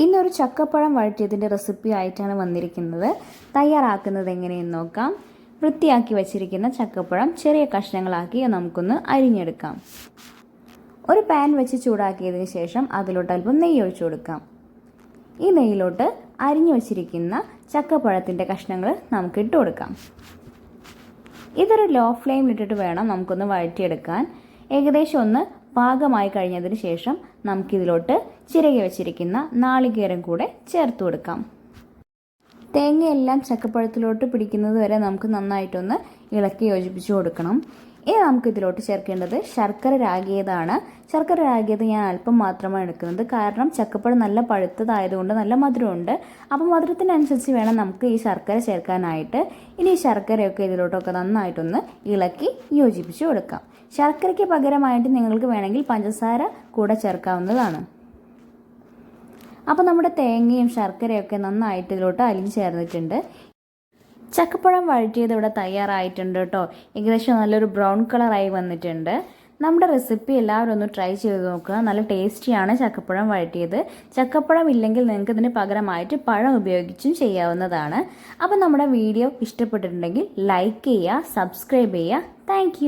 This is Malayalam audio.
ഇന്നൊരു ചക്കപ്പഴം വഴറ്റിയതിന്റെ റെസിപ്പി ആയിട്ടാണ് വന്നിരിക്കുന്നത്. തയ്യാറാക്കുന്നത് എങ്ങനെയെന്ന് നോക്കാം. വൃത്തിയാക്കി വച്ചിരിക്കുന്ന ചക്കപ്പഴം ചെറിയ കഷ്ണങ്ങളാക്കി നമുക്കൊന്ന് അരിഞ്ഞെടുക്കാം. ഒരു പാൻ വെച്ച് ചൂടാക്കിയതിന് ശേഷം അതിലോട്ട് അല്പം നെയ്യ് ഒഴിച്ചു കൊടുക്കാം. ഈ നെയ്യിലോട്ട് അരിഞ്ഞു വച്ചിരിക്കുന്ന ചക്കപ്പഴത്തിന്റെ കഷ്ണങ്ങൾ നമുക്ക് ഇട്ട് കൊടുക്കാം. ഇതൊരു ലോ ഫ്ലെയിമിലിട്ടിട്ട് വേണം നമുക്കൊന്ന് വഴറ്റിയെടുക്കാൻ. ഏകദേശം ഒന്ന് പാകമായി കഴിഞ്ഞതിന് ശേഷം നമുക്കിതിലോട്ട് ചിരകി വെച്ചിരിക്കുന്ന നാളികേരം കൂടെ ചേർത്ത് കൊടുക്കാം. തേങ്ങയെല്ലാം ചക്കപ്പഴത്തിലോട്ട് പിടിക്കുന്നത് വരെ നമുക്ക് നന്നായിട്ടൊന്ന് ഇളക്കി യോജിപ്പിച്ച് കൊടുക്കണം. ഇനി നമുക്ക് ഇതിലോട്ട് ചേർക്കേണ്ടത് ശർക്കര രാഗിയതാണ്. ശർക്കര രാഗിയത് ഞാൻ അല്പം മാത്രമാണ് എടുക്കുന്നത്. കാരണം ചക്കപ്പഴം നല്ല പഴുത്തതായതുകൊണ്ട് നല്ല മധുരമുണ്ട്. അപ്പോൾ മധുരത്തിനനുസരിച്ച് വേണം നമുക്ക് ഈ ശർക്കര ചേർക്കാനായിട്ട്. ഇനി ഈ ശർക്കരയൊക്കെ ഇതിലോട്ടൊക്കെ നന്നായിട്ടൊന്ന് ഇളക്കി യോജിപ്പിച്ച് കൊടുക്കാം. ശർക്കരയ്ക്ക് പകരമായിട്ട് നിങ്ങൾക്ക് വേണമെങ്കിൽ പഞ്ചസാര കൂടെ ചേർക്കാവുന്നതാണ്. അപ്പോൾ നമ്മുടെ തേങ്ങയും ശർക്കരയൊക്കെ നന്നായിട്ട് ഇതിലോട്ട് അലിഞ്ഞ് ചേർന്നിട്ടുണ്ട്. ചക്കപ്പഴം വഴറ്റിയത് ഇവിടെ തയ്യാറായിട്ടുണ്ട് കേട്ടോ. ഏകദേശം നല്ലൊരു ബ്രൗൺ കളറായി വന്നിട്ടുണ്ട്. നമ്മുടെ റെസിപ്പി എല്ലാവരും ഒന്ന് ട്രൈ ചെയ്ത് നോക്കുക. നല്ല ടേസ്റ്റിയാണ് ചക്കപ്പഴം വഴറ്റിയത്. ചക്കപ്പഴം ഇല്ലെങ്കിൽ നിങ്ങൾക്ക് ഇതിന് പകരമായിട്ട് പഴം ഉപയോഗിച്ചും ചെയ്യാവുന്നതാണ്. അപ്പോൾ നമ്മുടെ വീഡിയോ ഇഷ്ടപ്പെട്ടിട്ടുണ്ടെങ്കിൽ ലൈക്ക് ചെയ്യുക സബ്സ്ക്രൈബ് ചെയ്യുക. താങ്ക്